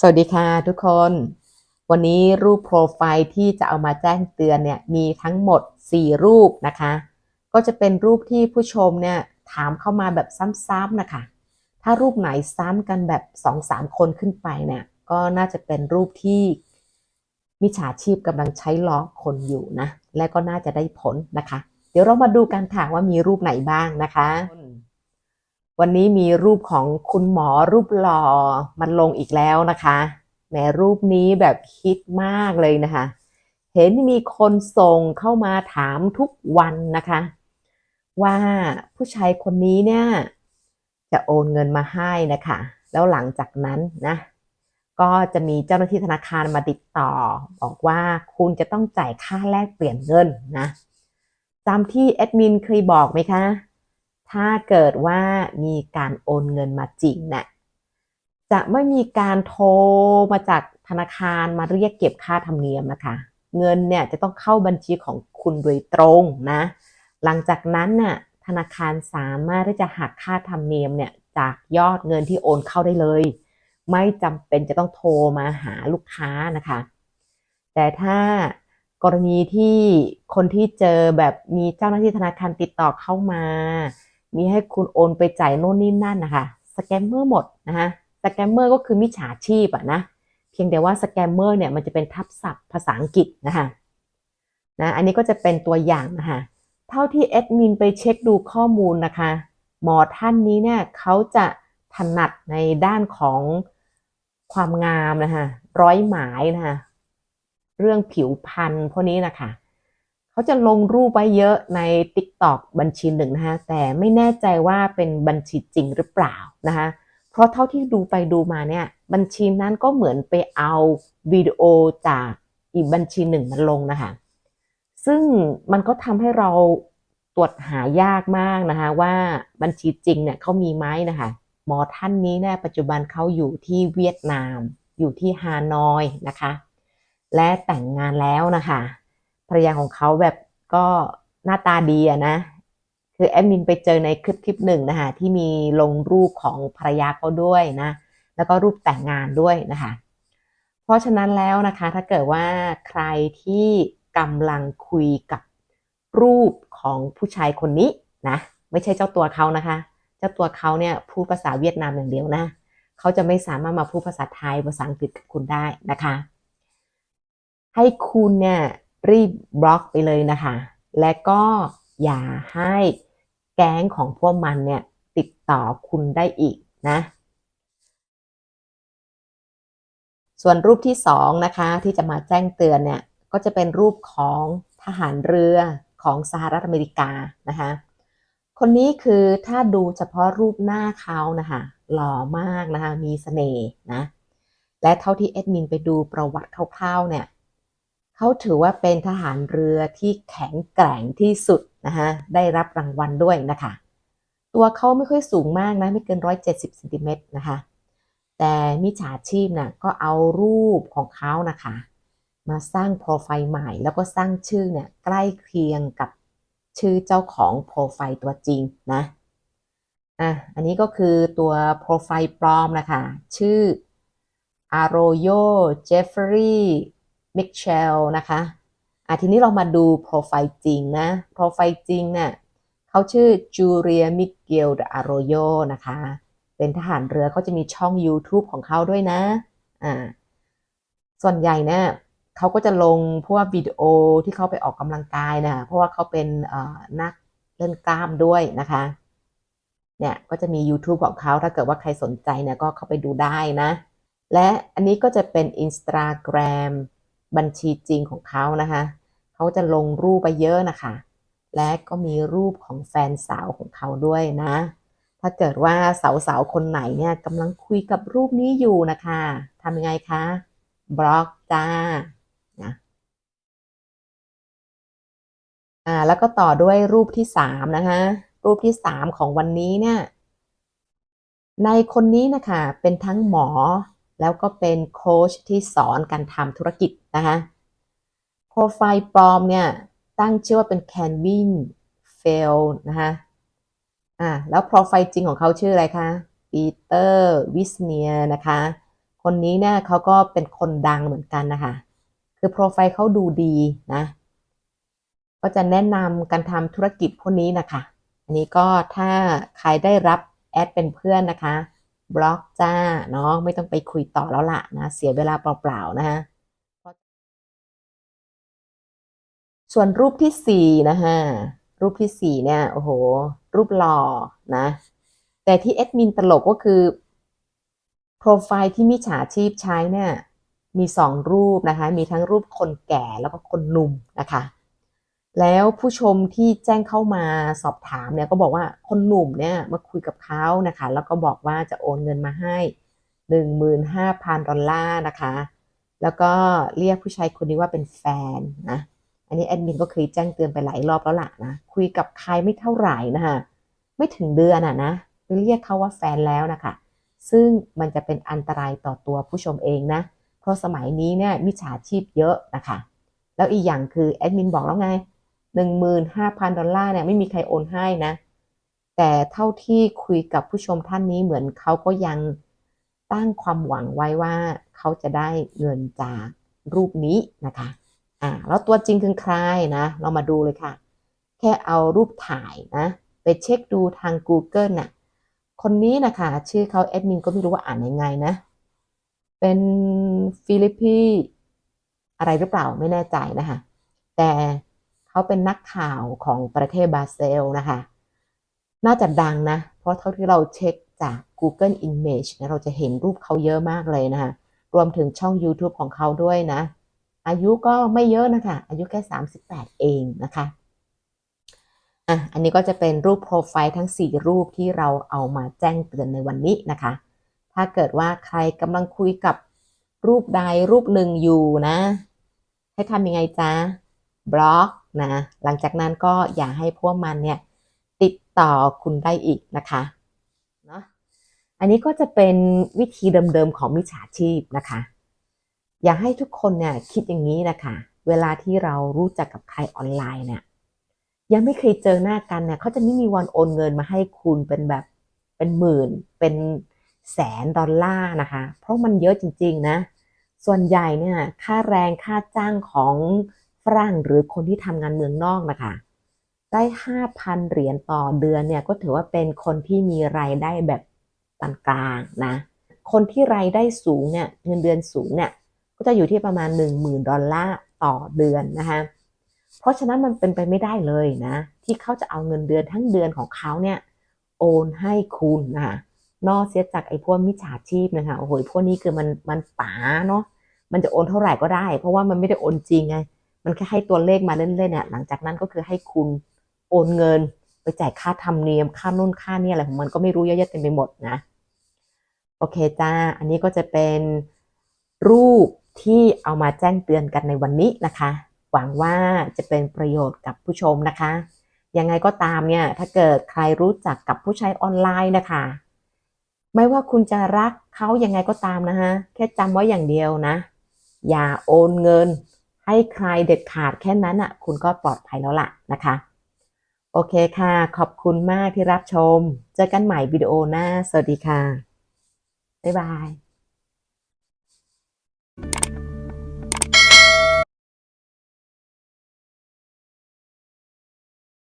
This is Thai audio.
สวัสดีค่ะทุกคน วันนี้รูปโปรไฟล์ที่จะเอามาแจ้งเตือนเนี่ยมีทั้งหมด 4 รูปนะคะ ก็จะเป็นรูปที่ผู้ชมเนี่ยถามเข้ามาแบบซ้ำๆนะคะ ถ้ารูปไหนซ้ำกันแบบ 2-3 คนขึ้นไปเนี่ยก็น่าจะเป็นรูปที่มิจฉาชีพกำลังใช้หลอคนอยู่นะ และก็น่าจะได้ผลนะคะ เดี๋ยวเรามาดูกันค่ะว่ามีรูปไหนบ้างนะคะ วันนี้มีรูปของคุณหมอรูปหล่อมันลงอีกแล้วนะคะแหมรูปนี้แบบฮิตมากเลยนะคะ เห็นมีคนส่งเข้ามาถามทุกวันนะคะ ว่าผู้ชายคนนี้เนี่ยจะโอนเงินมาให้นะคะ แล้วหลังจากนั้นนะก็จะมีเจ้าหน้าที่ธนาคารมาติดต่อ บอกว่าคุณจะต้องจ่ายค่าแลกเปลี่ยนเงินนะจำที่แอดมินเคยบอกไหมคะ ถ้าเกิดว่ามีการโอนเงินมาจริงเนะ่ยจะไม่มีการโทรมาจากธนาคารมาเรียกเก็บค่าธรรมเนียมนะคะ เงินเนี่ยจะต้องเข้าบัญชีของคุณโดยตรงนะ หลังจากนั้นน่ะธนาคารสามารถที่จะหักค่าธรรมเนียมเนี่ยจากยอดเงินที่โอนเข้าได้เลย ไม่จำเป็นจะต้องโทรมาหาลูกค้านะคะ แต่ถ้ากรณีที่คนที่เจอแบบมีเจ้าหน้าที่ธนาคารติดต่อเข้ามา มีให้คุณโอนไปจ่ายโน่นนี่นั่นนะคะสแกมเมอร์หมดนะคะสแกมเมอร์ก็คือมิจฉาชีพอะนะเพียงแต่ว่าสแกมเมอร์เนี่ยมันจะเป็นทับศัพท์ภาษาอังกฤษนะคะนะอันนี้ก็จะเป็นตัวอย่างนะคะเท่าที่แอดมินไปเช็คดูข้อมูลนะคะหมอท่านนี้เนี่ยเขาจะถนัดในด้านของความงามนะคะร้อยหมายนะคะเรื่องผิวพรรณพวกนี้นะคะ เขาจะลงรูปไว้เยอะใน TikTok บัญชีหนึ่งนะคะแต่ไม่แน่ใจว่าเป็นบัญชีจริงหรือเปล่านะคะเพราะเท่าที่ดูไปดูมาเนี่ยบัญชีนั้นก็เหมือนไปเอาวิดีโอจากอีกบัญชีหนึ่งมาลงนะคะซึ่งมันก็ทำให้เราตรวจหายากมากนะคะว่าบัญชีจริงเนี่ยเขามีไหมนะคะหมอท่านนี้เนี่ยปัจจุบันเขาอยู่ที่เวียดนาม อยู่ที่ฮานอยนะคะ และแต่งงานแล้วนะคะ ภรรยาของเขาแบบก็หน้าตาดีอะนะ คือแอดมินไปเจอในคลิปคลิปหนึ่งนะคะที่มีลงรูปของภรรยาเขาด้วยนะ แล้วก็รูปแต่งงานด้วยนะคะ เพราะฉะนั้นแล้วนะคะถ้าเกิดว่าใครที่กำลังคุยกับรูปของผู้ชายคนนี้นะไม่ใช่เจ้าตัวเขานะคะ เจ้าตัวเขาเนี่ยพูดภาษาเวียดนามอย่างเดียวนะเขาจะไม่สามารถมาพูดภาษาไทยภาษาอังกฤษกับคุณได้นะคะ ให้คุณเนี่ย รีบบล็อกไปเลยนะคะ และก็อย่าให้แก๊งของพวกมันเนี่ยติดต่อคุณได้อีกนะ ส่วนรูปที่สองนะคะที่จะมาแจ้งเตือนเนี่ยก็จะเป็นรูปของทหารเรือของสหรัฐอเมริกานะคะ คนนี้คือถ้าดูเฉพาะรูปหน้าเขานะคะหล่อมากนะคะมีเสน่ห์นะ และเท่าที่แอดมินไปดูประวัติคร่าวๆเนี่ย เขาถือว่าเป็นทหารเรือที่แข็งแกร่งที่สุดนะคะได้รับรางวัลด้วยนะคะ ตัวเขาไม่ค่อยสูงมากนะ ไม่เกิน 170เซนติเมตรนะคะ แต่มิจฉาชีพนะ่ะก็เอารูปของเขานะคะ มาสร้างโปรไฟล์ใหม่แล้วก็สร้างชื่อเนี่ยใกล้เคียงกับชื่อเจ้าของโปรไฟล์ตัวจริงนะอะอันนี้ก็คือตัวโปรไฟล์ปลอมนะคะ ชื่อ Arroyo Jeffrey Mitchell นะคะอะทีนี้เรามาดูโปรไฟล์จริงนะโปรไฟล์จริงเนี่ยเขาชื่อ Julia Miguel de Arroyo นะคะ เป็นทหารเรือเขาจะมีช่อง YouTube ของเขาด้วยนะอ่าส่วนใหญ่เนี่ยเขาก็จะลงพวกวิดีโอที่เขาไปออกกำลังกายนะเพราะว่าเขาเป็นนักเล่นกล้ามด้วยนะคะเนี่ยก็จะมี YouTube ของเขาถ้าเกิดว่าใครสนใจเนี่ยก็เข้าไปดูได้นะ และอันนี้ก็จะเป็น Instagram บัญชีจริงของเขานะคะ เขาจะลงรูปไปเยอะนะคะ และก็มีรูปของแฟนสาวของเขาด้วยนะ ถ้าเกิดว่าสาวๆคนไหนเนี่ยกำลังคุยกับรูปนี้อยู่นะคะทำยังไงคะบล็อกจ้านะอ่าแล้วก็ต่อด้วยรูปที่สามนะคะรูปที่สามของวันนี้เนี่ยในคนนี้นะคะเป็นทั้งหมอแล้วก็เป็นโค้ชที่สอนการทำธุรกิจ นะคะโปรไฟล์ปลอมเนี่ยตั้งชื่อว่าเป็นแคนวินเฟลนะคะอ่าแล้วโปรไฟล์จริงของเขาชื่ออะไรคะปีเตอร์วิสเนียนะคะ คนนี้เนี่ยเขาก็เป็นคนดังเหมือนกันนะคะ คือโปรไฟล์เขาดูดีนะ ก็จะแนะนำการทำธุรกิจพวกนี้นะคะ อันนี้ก็ถ้าใครได้รับแอดเป็นเพื่อนนะคะ บล็อกจ้าเนาะไม่ต้องไปคุยต่อแล้วล่ะนะ เสียเวลาเปล่าๆนะฮะ ส่วนรูปที่สี่นะฮะรูปที่สี่เนี่ยโอ้โห รูปหล่อนะ แต่ที่แอดมินตลกก็คือโปรไฟล์ที่มิจฉาชีพใช้เนี่ยมีสองรูปนะคะ มีทั้งรูปคนแก่แล้วก็คนหนุ่มนะคะ แล้วผู้ชมที่แจ้งเข้ามาสอบถามเนี่ยก็บอกว่าคนหนุ่มเนี่ยมาคุยกับเขานะคะ แล้วก็บอกว่าจะโอนเงินมาให้15,000ดอลลาร์นะคะ แล้วก็เรียกผู้ชายคนนี้ว่าเป็นแฟนนะ อันนี้แอดมินก็เคยแจ้งเตือนไปหลายรอบแล้วล่ะนะ คุยกับใครไม่เท่าไหร่นะคะไม่ถึงเดือนอะนะไปเรียกเขาว่าแฟนแล้วนะคะ ซึ่งมันจะเป็นอันตรายต่อตัวผู้ชมเองนะ เพราะสมัยนี้เนี่ยมิจฉาชีพเยอะนะคะ แล้วอีกอย่างคือแอดมินบอกแล้วไง15,000 ดอลลาร์เนี่ยไม่มีใครโอนให้นะ แต่เท่าที่คุยกับผู้ชมท่านนี้เหมือนเขาก็ยังตั้งความหวังไว้ว่าเขาจะได้เงินจากรูปนี้นะคะ อ่าแล้วตัวจริงคือใครนะ เรามาดูเลยค่ะ แค่เอารูปถ่ายนะ ไปเช็คดูทาง Google น่ะคนนี้นะคะชื่อเขาแอดมินก็ไม่รู้ว่าอ่านยังไงนะ เป็นฟิลิปปีอะไรหรือเปล่าไม่แน่ใจนะคะแต่เขาเป็นนักข่าวของประเทศบราซิลนะคะ น่าจะดังนะ เพราะเท่าที่เราเช็คจาก Google Image นะเราจะเห็นรูปเขาเยอะมากเลยนะคะ รวมถึงช่อง YouTube ของเขาด้วยนะ อายุก็ไม่เยอะนะคะ อายุแค่ 38 เองนะคะอะอันนี้ก็จะเป็นรูปโปรไฟล์ทั้ง 4 รูปที่เราเอามาแจ้งเตือนในวันนี้นะคะ ถ้าเกิดว่าใครกำลังคุยกับรูปใดรูปหนึ่งอยู่นะ ให้ทำยังไงจ๊ะบล็อกนะ หลังจากนั้นก็อย่าให้พวกมันเนี่ยติดต่อคุณได้อีกนะคะเนาะอันนี้ก็จะเป็นวิธีเดิมๆของมิจฉาชีพนะคะ อยากให้ทุกคนเนี่ยคิดอย่างนี้นะคะเวลาที่เรารู้จักกับใครออนไลน์เนี่ยยังไม่เคยเจอหน้ากันเนี่ยเขาจะไม่มีวันโอนเงินมาให้คุณเป็นแบบเป็นหมื่น เป็นแสนดอลลาร์นะคะ เพราะมันเยอะจริง ๆ นะ ส่วนใหญ่เนี่ยค่าแรงค่าจ้างของฝรั่งหรือคนที่ทำงานเมืองนอกนะคะได้ห้าพันเหรียญต่อเดือนเนี่ยก็ถือว่าเป็นคนที่มีรายได้แบบปานกลางนะ คนที่รายได้สูงเนี่ยเงินเดือนสูงเนี่ย ก็จะอยู่ที่ประมาณ 1 0,000 ดอลลาร์ต่อเดือนนะคะ เพราะฉะนั้นมันเป็นไปไม่ได้เลยนะ ที่เขาจะเอาเงินเดือนทั้งเดือนของเขาเนี่ยโอนให้คุณนะคะนอกเสียจากไอ้พวกมิจฉาชีพนะคะโอ้โหพวกนี้คือมันมันป๋าเนาะมันจะโอนเท่าไหร่ก็ได้ เพราะว่ามันไม่ได้โอนจริงไงมันแค่ให้ตัวเลขมาเล่นๆเนี่ยหลังจากนั้นก็คือให้คุณโอนเงินไปจ่ายค่าธรรมเนียมค่านู่นค่านี่อะไรของมันก็ไม่รู้เยอะแยะเต็มไปหมดนะ โอเคจ้า อันนี้ก็จะเป็นรูป ที่เอามาแจ้งเตือนกันในวันนี้นะคะ หวังว่าจะเป็นประโยชน์กับผู้ชมนะคะ ยังไงก็ตามเนี่ยถ้าเกิดใครรู้จักกับผู้ใช้ออนไลน์นะคะ ไม่ว่าคุณจะรักเขายังไงก็ตามนะฮะแค่จำไว้อย่างเดียวนะ อย่าโอนเงิน ให้ใครเด็ดขาดแค่นั้นอะ คุณก็ปลอดภัยแล้วล่ะนะคะโอเคค่ะ ขอบคุณมากที่รับชม เจอกันใหม่วิดีโอหน้า สวัสดีค่ะ บ๊ายบาย you